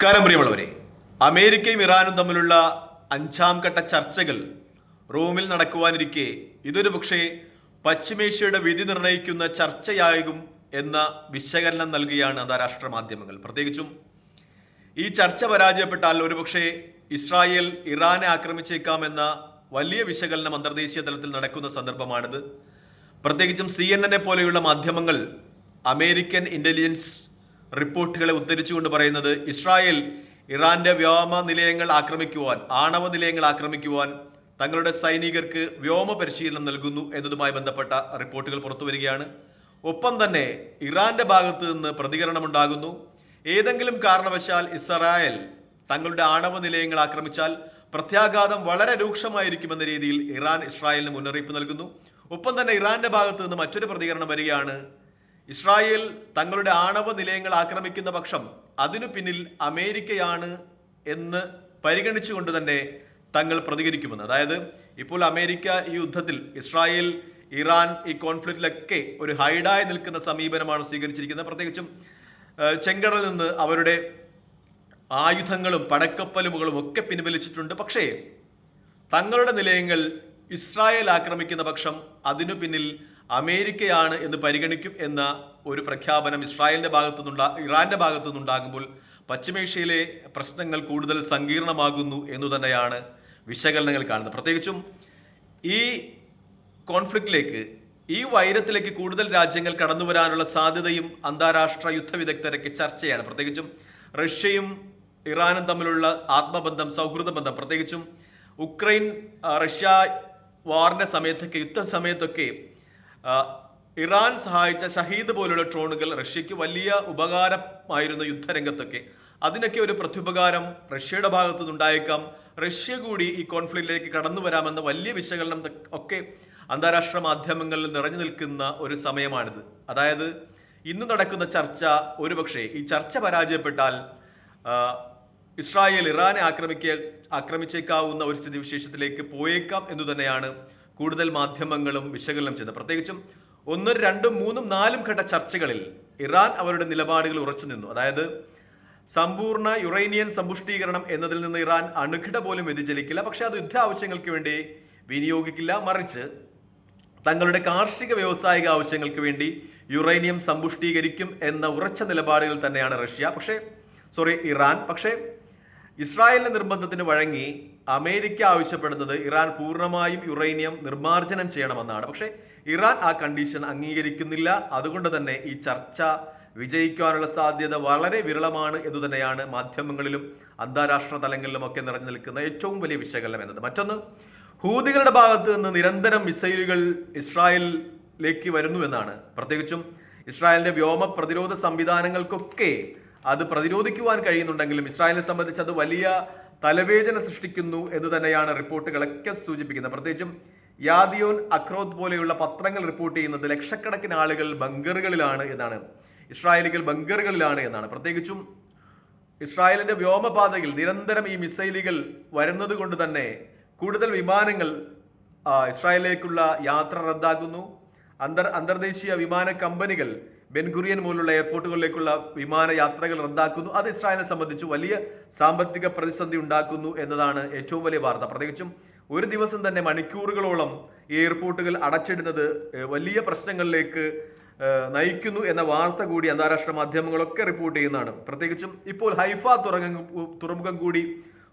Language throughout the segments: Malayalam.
നമസ്കാരം പ്രിയമുള്ളവരെ അമേരിക്കയും ഇറാനും തമ്മിലുള്ള അഞ്ചാം ഘട്ട ചർച്ചകൾ റോമിൽ നടക്കുവാനിരിക്കെ ഇതൊരു പക്ഷേ പശ്ചിമേഷ്യയുടെ വിധി നിർണയിക്കുന്ന ചർച്ചയാകും എന്ന വിശകലനം നൽകുകയാണ് അന്താരാഷ്ട്ര മാധ്യമങ്ങൾ. പ്രത്യേകിച്ചും ഈ ചർച്ച പരാജയപ്പെട്ടാൽ ഒരുപക്ഷെ ഇസ്രായേൽ ഇറാനെ ആക്രമിച്ചേക്കാമെന്ന വലിയ വിശകലനം അന്തർദേശീയ തലത്തിൽ നടക്കുന്ന സന്ദർഭമാണിത്. പ്രത്യേകിച്ചും സി എൻ എന്നെ പോലെയുള്ള മാധ്യമങ്ങൾ അമേരിക്കൻ ഇന്റലിജൻസ് റിപ്പോർട്ടുകളെ ഉദ്ധരിച്ചുകൊണ്ട് പറയുന്നത് ഇസ്രായേൽ ഇറാന്റെ വ്യോമ നിലയങ്ങൾ ആക്രമിക്കുവാൻ ആണവ നിലയങ്ങൾ ആക്രമിക്കുവാൻ തങ്ങളുടെ സൈനികർക്ക് വ്യോമ പരിശീലനം നൽകുന്നു എന്നതുമായി ബന്ധപ്പെട്ട റിപ്പോർട്ടുകൾ പുറത്തു വരികയാണ്. ഒപ്പം തന്നെ ഇറാന്റെ ഭാഗത്ത് നിന്ന് പ്രതികരണമുണ്ടാകുന്നു ഏതെങ്കിലും കാരണവശാൽ ഇസ്രായേൽ തങ്ങളുടെ ആണവ നിലയങ്ങൾ ആക്രമിച്ചാൽ പ്രത്യാഘാതം വളരെ രൂക്ഷമായിരിക്കുമെന്ന രീതിയിൽ ഇറാൻ ഇസ്രായേലിന് മുന്നറിയിപ്പ് നൽകുന്നു. ഒപ്പം തന്നെ ഇറാന്റെ ഭാഗത്ത് നിന്ന് മറ്റൊരു പ്രതികരണം വരികയാണ് ഇസ്രായേൽ തങ്ങളുടെ ആണവ നിലയങ്ങൾ ആക്രമിക്കുന്ന പക്ഷം അതിനു പിന്നിൽ അമേരിക്കയാണ് എന്ന് പരിഗണിച്ചുകൊണ്ട് തന്നെ തങ്ങൾ പ്രതികരിക്കുമെന്ന്. അതായത് ഇപ്പോൾ അമേരിക്ക ഈ യുദ്ധത്തിൽ ഇസ്രായേൽ ഇറാൻ ഈ കോൺഫ്ലിക്റ്റിലൊക്കെ ഒരു ഹൈഡായി നിൽക്കുന്ന സമീപനമാണ് സ്വീകരിച്ചിരിക്കുന്നത്. പ്രത്യേകിച്ചും ചെങ്കടലിൽ നിന്ന് അവരുടെ ആയുധങ്ങളും പടക്കപ്പലുമുകളും ഒക്കെ പിൻവലിച്ചിട്ടുണ്ട്. പക്ഷേ തങ്ങളുടെ നിലയങ്ങൾ ഇസ്രായേൽ ആക്രമിക്കുന്ന പക്ഷം അതിനു പിന്നിൽ അമേരിക്കയാണ് എന്ന് പരിഗണിക്കും എന്ന ഒരു പ്രഖ്യാപനം ഇസ്രായേലിന്റെ ഭാഗത്തു നിന്നുണ്ടാ ഇറാന്റെ ഭാഗത്തു നിന്നുണ്ടാകുമ്പോൾ പശ്ചിമേഷ്യയിലെ പ്രശ്നങ്ങൾ കൂടുതൽ സങ്കീർണമാകുന്നു എന്നു തന്നെയാണ് വിശകലനങ്ങൾ കാണുന്നത്. പ്രത്യേകിച്ചും ഈ കോൺഫ്ലിക്റ്റിലേക്ക് ഈ വൈരത്തിലേക്ക് കൂടുതൽ രാജ്യങ്ങൾ കടന്നു വരാനുള്ള സാധ്യതയും അന്താരാഷ്ട്ര യുദ്ധ വിദഗ്ധരൊക്കെ ചർച്ചയാണ്. പ്രത്യേകിച്ചും റഷ്യയും ഇറാനും തമ്മിലുള്ള ആത്മബന്ധം സൗഹൃദ ബന്ധം പ്രത്യേകിച്ചും ഉക്രൈൻ റഷ്യ വാറിന്റെ സമയത്തൊക്കെ യുദ്ധ സമയത്തൊക്കെ ഇറാൻ സഹായിച്ച ഷഹീദ് പോലുള്ള ഡ്രോണുകൾ റഷ്യക്ക് വലിയ ഉപകാരമായിരുന്നു യുദ്ധരംഗത്തൊക്കെ. അതിനൊക്കെ ഒരു പ്രത്യുപകാരം റഷ്യയുടെ ഭാഗത്തു നിന്നുണ്ടായേക്കാം റഷ്യ കൂടി ഈ കോൺഫ്ലിക്റ്റിലേക്ക് കടന്നു വരാമെന്ന വലിയ വിശകലനം ഒക്കെ അന്താരാഷ്ട്ര മാധ്യമങ്ങളിൽ നിറഞ്ഞു നിൽക്കുന്ന ഒരു സമയമാണിത്. അതായത് ഇന്ന് നടക്കുന്ന ചർച്ച ഒരുപക്ഷെ ഈ ചർച്ച പരാജയപ്പെട്ടാൽ ഇസ്രായേൽ ഇറാനെ ആക്രമിക്ക ആക്രമിച്ചേക്കാവുന്ന ഒരു സ്ഥിതിവിശേഷത്തിലേക്ക് പോയേക്കാം എന്നു തന്നെയാണ് കൂടുതൽ മാധ്യമങ്ങളും വിശകലനം ചെയ്തത് പ്രത്യേകിച്ചും ഒന്നും രണ്ടും മൂന്നും നാലും ഘട്ട ചർച്ചകളിൽ ഇറാൻ അവരുടെ നിലപാടുകൾ ഉറച്ചു നിന്നു. അതായത് സമ്പൂർണ യുറേനിയൻ സമ്പുഷ്ടീകരണം എന്നതിൽ നിന്ന് ഇറാൻ അണുകിട പോലും വ്യതിചലിക്കില്ല. പക്ഷെ അത് യുദ്ധ ആവശ്യങ്ങൾക്ക് വേണ്ടി വിനിയോഗിക്കില്ല. മറിച്ച് തങ്ങളുടെ കാർഷിക വ്യാവസായിക ആവശ്യങ്ങൾക്ക് വേണ്ടി യുറേനിയം സമ്പുഷ്ടീകരിക്കും എന്ന ഉറച്ച നിലപാടുകൾ തന്നെയാണ് റഷ്യ. പക്ഷേ സോറി ഇറാൻ. പക്ഷേ ഇസ്രായേലിന്റെ നിർബന്ധത്തിന് വഴങ്ങി അമേരിക്ക ആവശ്യപ്പെടുന്നത് ഇറാൻ പൂർണമായും യുറേനിയം നിർമ്മാർജനം ചെയ്യണമെന്നാണ്. പക്ഷേ ഇറാൻ ആ കണ്ടീഷൻ അംഗീകരിക്കുന്നില്ല. അതുകൊണ്ട് തന്നെ ഈ ചർച്ച വിജയിക്കാനുള്ള സാധ്യത വളരെ വിരളമാണ് എന്നു തന്നെയാണ് മാധ്യമങ്ങളിലും അന്താരാഷ്ട്ര തലങ്ങളിലും ഒക്കെ നിറഞ്ഞു നിൽക്കുന്ന ഏറ്റവും വലിയ വിശകലനം എന്നത്. മറ്റൊന്ന് ഹൂതികളുടെ ഭാഗത്ത് നിന്ന് നിരന്തരം മിസൈലുകൾ ഇസ്രായേലിലേക്ക് വരുന്നു എന്നാണ്. പ്രത്യേകിച്ചും ഇസ്രായേലിന്റെ വ്യോമ പ്രതിരോധ സംവിധാനങ്ങൾക്കൊക്കെ അത് പ്രതിരോധിക്കുവാൻ കഴിയുന്നുണ്ടെങ്കിലും ഇസ്രായേലിനെ സംബന്ധിച്ച് അത് വലിയ തലവേദന സൃഷ്ടിക്കുന്നു എന്ന് തന്നെയാണ് റിപ്പോർട്ടുകളൊക്കെ സൂചിപ്പിക്കുന്നത്. പ്രത്യേകിച്ചും യാദിയോൻ അക്രോത് പോലെയുള്ള പത്രങ്ങൾ റിപ്പോർട്ട് ചെയ്യുന്നത് ലക്ഷക്കണക്കിന് ആളുകൾ ബങ്കറുകളിലാണ് എന്നാണ്. ഇസ്രായേലികൾ ബങ്കറുകളിലാണ് എന്നാണ്. പ്രത്യേകിച്ചും ഇസ്രായേലിന്റെ വ്യോമപാതയിൽ നിരന്തരം ഈ മിസൈലുകൾ വരുന്നത് കൊണ്ട് തന്നെ കൂടുതൽ വിമാനങ്ങൾ ഇസ്രായേലിലേക്കുള്ള യാത്ര റദ്ദാക്കുന്നു. അന്തർ അന്തർദേശീയ വിമാന കമ്പനികൾ ബെൻഗുറിയൻ പോലുള്ള എയർപോർട്ടുകളിലേക്കുള്ള വിമാന യാത്രകൾ റദ്ദാക്കുന്നു. അത് ഇസ്രായേലിനെ സംബന്ധിച്ച് വലിയ സാമ്പത്തിക പ്രതിസന്ധി ഉണ്ടാക്കുന്നു എന്നതാണ് ഏറ്റവും വലിയ വാർത്ത. പ്രത്യേകിച്ചും ഒരു ദിവസം തന്നെ മണിക്കൂറുകളോളം എയർപോർട്ടുകൾ അടച്ചിടുന്നത് വലിയ പ്രശ്നങ്ങളിലേക്ക് നയിക്കുന്നു എന്ന വാർത്ത കൂടി അന്താരാഷ്ട്ര മാധ്യമങ്ങളൊക്കെ റിപ്പോർട്ട് ചെയ്യുന്നതാണ്. പ്രത്യേകിച്ചും ഇപ്പോൾ ഹൈഫ തുറങ്ങ തുറമുഖം കൂടി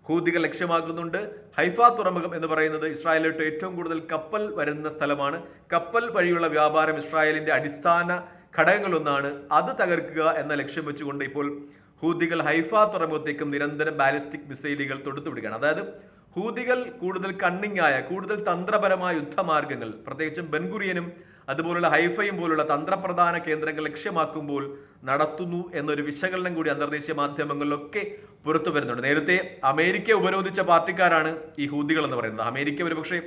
ഹൂതികൾ ലക്ഷ്യമാക്കുന്നുണ്ട്. ഹൈഫ തുറമുഖം എന്ന് പറയുന്നത് ഇസ്രായേലിലോട്ട് ഏറ്റവും കൂടുതൽ കപ്പൽ വരുന്ന സ്ഥലമാണ്. കപ്പൽ വഴിയുള്ള വ്യാപാരം ഇസ്രായേലിന്റെ അടിസ്ഥാന ഘടകങ്ങളൊന്നാണ് അത് തകർക്കുക എന്ന ലക്ഷ്യം വെച്ചുകൊണ്ട് ഇപ്പോൾ ഹൂതികൾ ഹൈഫ തുറമുഖത്തേക്കും നിരന്തരം ബാലിസ്റ്റിക് മിസൈലുകൾ തൊടുത്തുവിടുകയാണ്. അതായത് ഹൂതികൾ കൂടുതൽ കണ്ണിങ് ആയ കൂടുതൽ തന്ത്രപരമായ യുദ്ധമാർഗങ്ങൾ പ്രത്യേകിച്ചും ബെൻഗുറിയനും അതുപോലുള്ള ഹൈഫയും പോലുള്ള തന്ത്രപ്രധാന കേന്ദ്രങ്ങൾ ലക്ഷ്യമാക്കുമ്പോൾ നടത്തുന്നു എന്നൊരു വിശകലനം കൂടി അന്തർദേശീയ മാധ്യമങ്ങളിലൊക്കെ പുറത്തു വരുന്നുണ്ട്. നേരത്തെ അമേരിക്ക ഉപരോധിച്ച പാർട്ടിക്കാരാണ് ഈ ഹൂതികൾ എന്ന് പറയുന്നത്. അമേരിക്ക ഒരുപക്ഷെ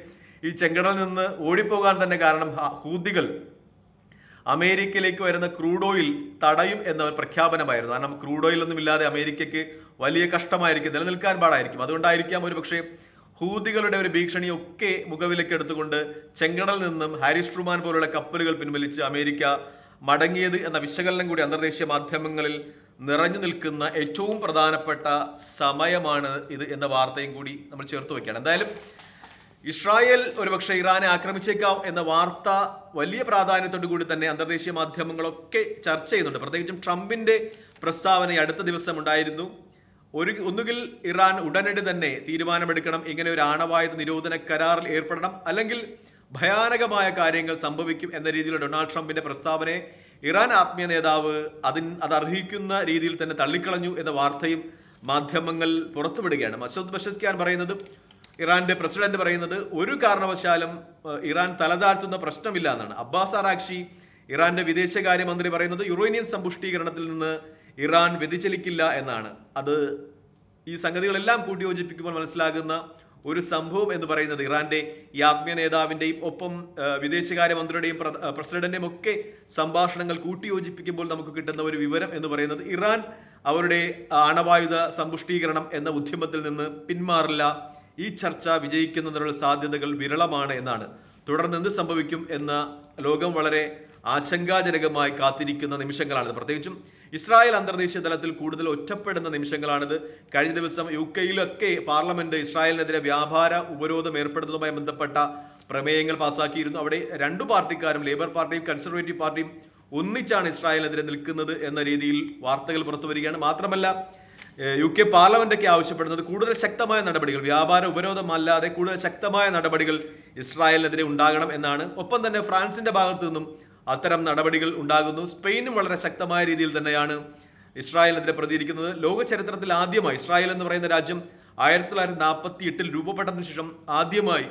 ഈ ചെങ്കടലിൽ നിന്ന് ഓടിപ്പോകാൻ തന്നെ കാരണം ഹൂദികൾ അമേരിക്കയിലേക്ക് വരുന്ന ക്രൂഡ് ഓയിൽ തടയും എന്ന പ്രഖ്യാപനമായിരുന്നു. കാരണം ക്രൂഡ് ഓയിൽ ഒന്നും ഇല്ലാതെ അമേരിക്കയ്ക്ക് വലിയ കഷ്ടമായിരിക്കും നിലനിൽക്കാൻ പാടായിരിക്കും. അതുകൊണ്ടായിരിക്കാം ഒരു പക്ഷേ ഹൂതികളുടെ ഒരു ഭീഷണിയൊക്കെ മുഖവിലേക്ക് എടുത്തുകൊണ്ട് ചെങ്കടൽ നിന്നും ഹാരിസ് ട്രൂമാൻ പോലുള്ള കപ്പലുകൾ പിൻവലിച്ച് അമേരിക്ക മടങ്ങിയത് എന്ന വിശകലനം കൂടി അന്തർദേശീയ മാധ്യമങ്ങളിൽ നിറഞ്ഞു നിൽക്കുന്ന ഏറ്റവും പ്രധാനപ്പെട്ട സമയമാണ് ഇത് എന്ന വാർത്തയും കൂടി നമ്മൾ ചേർത്ത് വയ്ക്കുകയാണ്. എന്തായാലും ഇസ്രായേൽ ഒരുപക്ഷെ ഇറാനെ ആക്രമിച്ചേക്കാം എന്ന വാർത്ത വലിയ പ്രാധാന്യത്തോടു കൂടി തന്നെ അന്തർദേശീയ മാധ്യമങ്ങളൊക്കെ ചർച്ച ചെയ്യുന്നുണ്ട്. പ്രത്യേകിച്ചും ട്രംപിന്റെ പ്രസ്താവന അടുത്ത ദിവസം ഉണ്ടായിരുന്നു. ഒരു ഒന്നുകിൽ ഇറാൻ ഉടനടി തന്നെ തീരുമാനമെടുക്കണം ഇങ്ങനെ ഒരു ആണവായുധ നിരോധന കരാറിൽ ഏർപ്പെടണം അല്ലെങ്കിൽ ഭയാനകമായ കാര്യങ്ങൾ സംഭവിക്കും എന്ന രീതിയിൽ ഡൊണാൾഡ് ട്രംപിന്റെ പ്രസ്താവനയെ ഇറാൻ ആത്മീയ നേതാവ് അതിന് അത് അർഹിക്കുന്ന രീതിയിൽ തന്നെ തള്ളിക്കളഞ്ഞു എന്ന വാർത്തയും മാധ്യമങ്ങൾ പുറത്തുവിടുകയാണ്. മസൂദ് ബഷസ്ഖാൻ പറയുന്നത് ഇറാന്റെ പ്രസിഡന്റ് പറയുന്നത് ഒരു കാരണവശാലും ഇറാൻ തലതാഴ്ത്തുന്ന പ്രശ്നമില്ല എന്നാണ്. അബ്ബാസ് അറാക്ഷി ഇറാന്റെ വിദേശകാര്യമന്ത്രി പറയുന്നത് യുറേനിയൻ സമ്പുഷ്ടീകരണത്തിൽ നിന്ന് ഇറാൻ വ്യതിചലിക്കില്ല എന്നാണ്. അത് ഈ സംഗതികളെല്ലാം കൂട്ടിയോജിപ്പിക്കുമ്പോൾ മനസ്സിലാകുന്ന ഒരു സംഭവം എന്ന് പറയുന്നത് ഇറാന്റെ ഈ ആത്മീയ നേതാവിന്റെയും ഒപ്പം വിദേശകാര്യമന്ത്രിയുടെയും പ്ര- പ്രസിഡന്റിന്റെയും ഒക്കെ സംഭാഷണങ്ങൾ കൂട്ടിയോജിപ്പിക്കുമ്പോൾ നമുക്ക് കിട്ടുന്ന ഒരു വിവരം എന്ന് പറയുന്നത് ഇറാൻ അവരുടെ ആണവായുധ സമ്പുഷ്ടീകരണം എന്ന ഉദ്യമത്തിൽ നിന്ന് പിന്മാറില്ല. ഈ ചർച്ച വിജയിക്കുന്നതിനുള്ള സാധ്യതകൾ വിരളമാണ് എന്നാണ്. തുടർന്ന് എന്ത് സംഭവിക്കും എന്ന ലോകം വളരെ ആശങ്കാജനകമായി കാത്തിരിക്കുന്ന നിമിഷങ്ങളാണിത്. പ്രത്യേകിച്ചും ഇസ്രായേൽ അന്തർദേശീയ തലത്തിൽ കൂടുതൽ ഒറ്റപ്പെടുന്ന നിമിഷങ്ങളാണിത്. കഴിഞ്ഞ ദിവസം യു കെയിലൊക്കെ പാർലമെന്റ് ഇസ്രായേലിനെതിരെ വ്യാപാര ഉപരോധം ഏർപ്പെടുന്നതുമായി ബന്ധപ്പെട്ട പ്രമേയങ്ങൾ പാസാക്കിയിരുന്നു. അവിടെ രണ്ടു പാർട്ടിക്കാരും ലേബർ പാർട്ടിയും കൺസർവേറ്റീവ് പാർട്ടിയും ഒന്നിച്ചാണ് ഇസ്രായേലിനെതിരെ നിൽക്കുന്നത് എന്ന രീതിയിൽ വാർത്തകൾ പുറത്തു വരികയാണ് മാത്രമല്ല യു കെ പാർലമെന്റൊക്കെ ആവശ്യപ്പെടുന്നത് കൂടുതൽ ശക്തമായ നടപടികൾ വ്യാപാര ഉപരോധം അല്ലാതെ കൂടുതൽ ശക്തമായ നടപടികൾ ഇസ്രായേലിനെതിരെ ഉണ്ടാകണം എന്നാണ്. ഒപ്പം തന്നെ ഫ്രാൻസിന്റെ ഭാഗത്തു നിന്നും അത്തരം നടപടികൾ ഉണ്ടാകുന്നു. സ്പെയിനും വളരെ ശക്തമായ രീതിയിൽ തന്നെയാണ് ഇസ്രായേലിനെതിരെ പ്രതികരിക്കുന്നത്. ലോക ചരിത്രത്തിൽ ആദ്യമായി ഇസ്രായേൽ എന്ന് പറയുന്ന രാജ്യം ആയിരത്തി തൊള്ളായിരത്തി നാൽപ്പത്തി എട്ടിൽ രൂപപ്പെട്ടതിന് ശേഷം ആദ്യമായി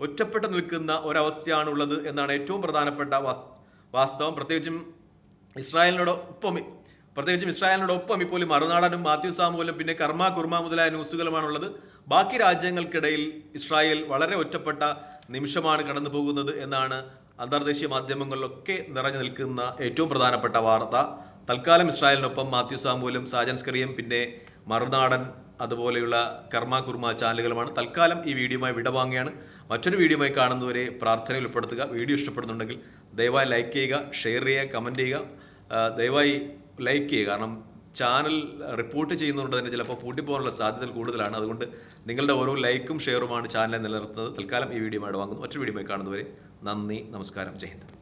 ഒറ്റപ്പെട്ട് നിൽക്കുന്ന ഒരവസ്ഥയാണ് ഉള്ളത് എന്നാണ് ഏറ്റവും പ്രധാനപ്പെട്ട വാസ്- വാസ്തവം. പ്രത്യേകിച്ചും ഇസ്രായേലിനോടൊപ്പം പ്രത്യേകിച്ചും ഇസ്രായേലിനോടൊപ്പം ഇപ്പോൾ മറുനാടനും മാത്യു സാമുവലും പിന്നെ കർമ്മ കുർമ മുതലായ ന്യൂസുകളുമാണുള്ളത്. ബാക്കി രാജ്യങ്ങൾക്കിടയിൽ ഇസ്രായേൽ വളരെ ഒറ്റപ്പെട്ട നിമിഷമാണ് കടന്നു പോകുന്നത് എന്നാണ് അന്തർദേശീയ മാധ്യമങ്ങളിലൊക്കെ നിറഞ്ഞു നിൽക്കുന്ന ഏറ്റവും പ്രധാനപ്പെട്ട വാർത്ത. തൽക്കാലം ഇസ്രായേലിനൊപ്പം മാത്യു സാമുവലും സാജൻസ്കറിയും പിന്നെ മറുനാടൻ അതുപോലെയുള്ള കർമ്മ കുർമ ചാനലുകളുമാണ്. തൽക്കാലം ഈ വീഡിയോയുമായി വിടവാങ്ങുകയാണ് മറ്റൊരു വീഡിയോയുമായി കാണുന്നവരെ പ്രാർത്ഥനയിൽ ഉൾപ്പെടുത്തുക. വീഡിയോ ഇഷ്ടപ്പെടുന്നുണ്ടെങ്കിൽ ദയവായി ലൈക്ക് ചെയ്യുക ഷെയർ ചെയ്യുക കമന്റ് ചെയ്യുക. ദയവായി ലൈക്ക് ചെയ്യുക. കാരണം ചാനൽ റിപ്പോർട്ട് ചെയ്യുന്നതുകൊണ്ട് തന്നെ ചിലപ്പോൾ പൂട്ടിപ്പോകാനുള്ള സാധ്യതകൾ കൂടുതലാണ്. അതുകൊണ്ട് നിങ്ങളുടെ ഓരോ ലൈക്കും ഷെയറുമാണ് ചാനലിനെ നിലനിർത്തുന്നത്. തൽക്കാലം ഈ വീഡിയോ വാങ്ങുന്നു. മറ്റൊരു വീഡിയോ കാണുന്നവരെ നന്ദി നമസ്കാരം. ജയ്